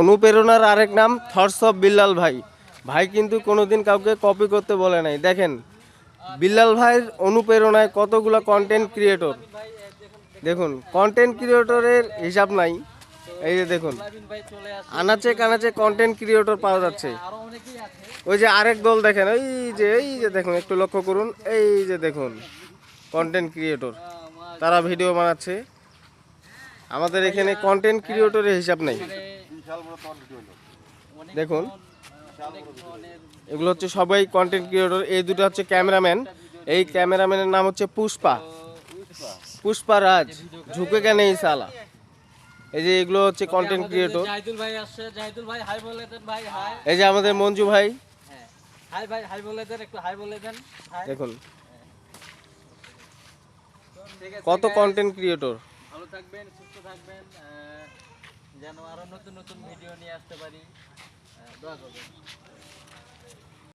অনুপ্রেরণার আরেক নাম থটস অফ বিল্লাল ভাই। ভাই কিন্তু কোনোদিন কাউকে কপি করতে বলে নাই। দেখেন বিল্লাল ভাইয়ের অনুপ্রেরণায় কতগুলো কন্টেন্ট ক্রিয়েটর দেখুন কন্টেন্ট ক্রিয়েটরের হিসাব নাই। এই যে দেখুন, আনাচে কানাচে কন্টেন্ট ক্রিয়েটর পাওয়া যাচ্ছে। ওই যে আরেক দল দেখেন, এই যে এই যে দেখুন, একটু লক্ষ্য করুন। এই যে দেখুন কন্টেন্ট ক্রিয়েটর তারা ভিডিও বানাচ্ছে। আমাদের এখানে কন্টেন্ট ক্রিয়েটরের হিসাব নেই। দেখুন। এগুলো হচ্ছে সবাই কন্টেন্ট ক্রিয়েটর এই দুটো হচ্ছে ক্যামেরাম্যান এই ক্যামেরাম্যানের নাম হচ্ছে পুষ্পা। পুষ্পা। রাজ। ঝুঁকে কেন এই সালা এই যে এগুলো হচ্ছে কন্টেন্ট ক্রিয়েটর জাহিদুল ভাই আসছে জাহিদুল ভাই হাই বলে দেন ভাই হাই এই যে আমাদের মঞ্জু ভাই। হ্যাঁ। হাই ভাই হাই বলে দেন একটু হাই বলে দেন দেখুন। কত কন্টেন্ট ক্রিয়েটর ভালো থাকবেন সুস্থ থাকবেন যেন আরও নতুন নতুন ভিডিও নিয়ে আসতে পারি। দোয়া করবেন।